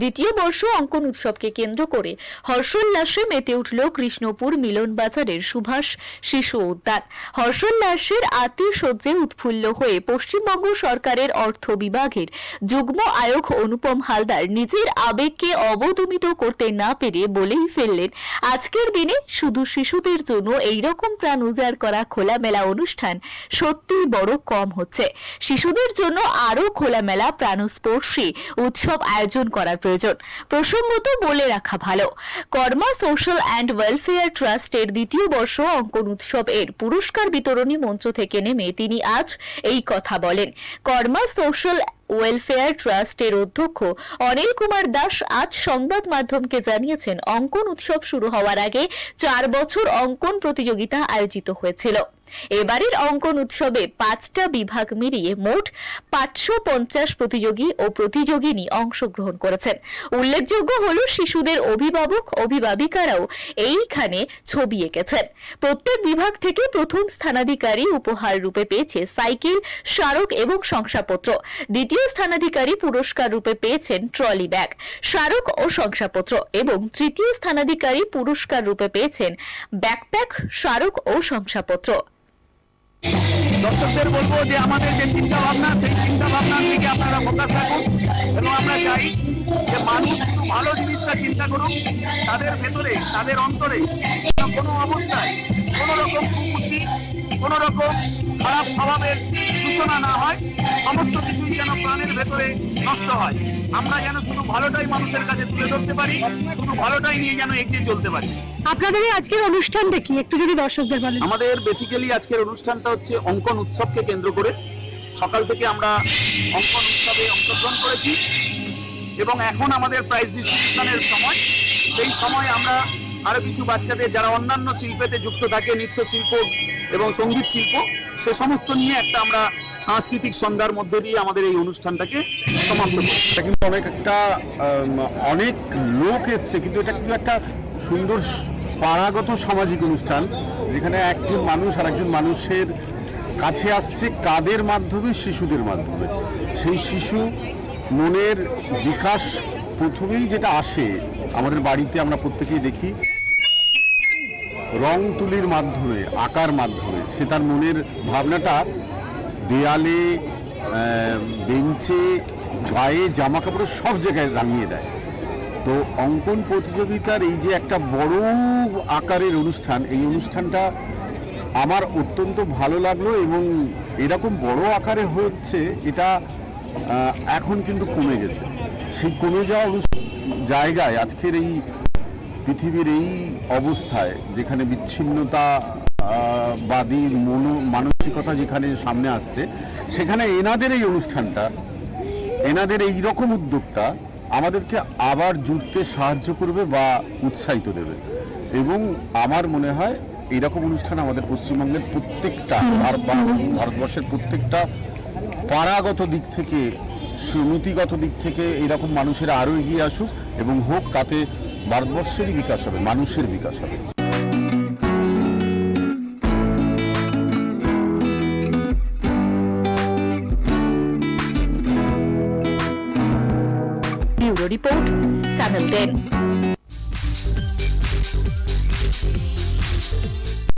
দ্বিতীয় বর্ষ অঙ্কন উৎসবকে কেন্দ্র করে হর্ষোল্লাসে মেতে উঠল কৃষ্ণপুর মিলন বাজারের সুভাষ শিশু উদ্যান। হর্ষোল্লাসের আতিশয্যে উৎফুল্ল হয়ে পশ্চিমবঙ্গ সরকারের অর্থ বিভাগের যুগ্ম আয়োগ অনুপম হালদার নিজের আবেগকে অবদমিত করতে না পেরে বলেই ফেললেন, আজকের দিনে শুধু শিশুদের জন্য এই রকম প্রাণ উজাড় করা খোলামেলা অনুষ্ঠান সত্যিই বড় কম হচ্ছে। শিশুদের জন্য আরও খোলামেলা প্রাণস্পর্শী উৎসব আয়োজন করার প্রয়োজন। প্রসঙ্গত বলে রাখা ভালো। কর্মা সোশ্যাল অ্যান্ড ওয়েলফেয়ার ট্রাস্টের দ্বিতীয় বর্ষ অঙ্কন উৎসব এর পুরস্কার বিতরণী মঞ্চ থেকে নেমে তিনি আজ এই কথা বলেন। কর্মা সোশ্যাল ওয়েলফেয়ার ট্রাস্টের অধ্যক্ষ অনিল কুমার দাস আজ সংবাদ মাধ্যমকে জানিয়েছেন, অঙ্কন উৎসব শুরু হওয়ার আগে চার বছর অঙ্কন প্রতিযোগিতা আয়োজিত হয়েছিল। এবারের অঙ্কন উৎসবে পাঁচটা বিভাগ মিলিয়ে মোট পাঁচশো পঞ্চাশ প্রতিযোগী ও প্রতিযোগিনী অংশগ্রহণ করেছেন। উল্লেখযোগ্য হল শিশুদের অভিভাবক, অভিভাবিকারাও এইখানে ছবি এঁকেছেন। প্রত্যেক বিভাগ থেকে প্রথম স্থানাধিকারী উপহার রূপে পেয়েছে সাইকেল, স্মারক এবং শংসাপত্র। দ্বিতীয় স্থানাধিকারী পুরস্কার রূপে পেয়েছেন ট্রলি ব্যাগ, স্মারক ও শংসাপত্র এবং তৃতীয় স্থানাধিকারী পুরস্কার রূপে পেয়েছেন ব্যাকপ্যাক, স্মারক ও শংসাপত্র। দর্শকদের বলব যে আমাদের যে চিন্তা ভাবনা সেই চিন্তা ভাবনার দিকে আপনারা ফোকাস রাখুন এবং আমরা চাই যে মানুষ ভালো জিনিসটা চিন্তা করুক, তাদের ভেতরে, তাদের অন্তরে, কোনো অবস্থায় কোনো রকম কুবুদ্ধি কোনো রকম খারাপ স্বভাবের সূচনা না হয় সমস্ত কিছুই যেন প্রাণের ভেতরে নষ্ট হয়। আমরা যেন শুধু ভালোটাই মানুষের কাছে তুলে ধরতে পারি শুধু ভালোটাই নিয়ে যেন এগিয়ে চলতে পারি। আপনাদের আজকের অনুষ্ঠানটা কি একটু যদি দর্শকদের বলেন। আমাদের বেসিক্যালি আজকের অনুষ্ঠানটা হচ্ছে অঙ্কন উৎসবকে কেন্দ্র করে। সকাল থেকে আমরা অঙ্কন উৎসবে অংশগ্রহণ করেছি এবং এখন আমাদের প্রাইজ ডিস্ট্রিবিউশনের সময়। সেই সময় আমরা আরও কিছু বাচ্চাদের যারা অন্যান্য শিল্পেতে যুক্ত থাকে নৃত্য শিল্প এবং সংগীত শিল্প সে সমস্ত নিয়ে একটা আমরা সাংস্কৃতিক সন্ধ্যার মধ্যে দিয়ে আমাদের এই অনুষ্ঠানটাকে সমাপ্ত করি এটা কিন্তু অনেক একটা অনেক লোক এসছে, কিন্তু এটা কিন্তু একটা সুন্দর পাড়াগত সামাজিক অনুষ্ঠান, যেখানে একজন মানুষ আর একজন মানুষের কাছে আসছে কাদের মাধ্যমে? শিশুদের মাধ্যমে। সেই শিশু মনের বিকাশ প্রথমেই যেটা আসে, আমাদের বাড়িতে আমরা প্রত্যেকেই দেখি রং তুলির মাধ্যমে, আঁকার মাধ্যমে, সে তার মনের ভাবনাটা দেয়ালে বেঞ্চে, গায়ে জামা কাপড়ে সব জায়গায় রাঙিয়ে দেয়। তো অঙ্কন প্রতিযোগিতার এই যে একটা বড় আকারের অনুষ্ঠান, এই অনুষ্ঠানটা আমার অত্যন্ত ভালো লাগল এবং এরকম বড় আকারে হচ্ছে, এটা এখন কিন্তু কমে গেছে। সেই কমে যাওয়া জায়গায় আজকের এই পৃথিবীর এই অবস্থায় যেখানে বিচ্ছিন্নতা বাদী মনো মানসিকতা যেখানে সামনে আসছে সেখানে এনাদের এই অনুষ্ঠানটা এনাদের এই রকম উদ্যোগটা আমাদেরকে আবার জুড়তে সাহায্য করবে বা উৎসাহিত দেবে। এবং আমার মনে হয় এইরকম অনুষ্ঠান আমাদের পশ্চিমবঙ্গের প্রত্যেকটা আর ভারতবর্ষের প্রত্যেকটা পাড়াগত দিক থেকে সমিতিগত দিক থেকে এরকম মানুষেরা আরও এগিয়ে আসুক এবং হোক তাতে ভারতবর্ষেরই বিকাশ হবে মানুষের বিকাশ হবে। Report channel ten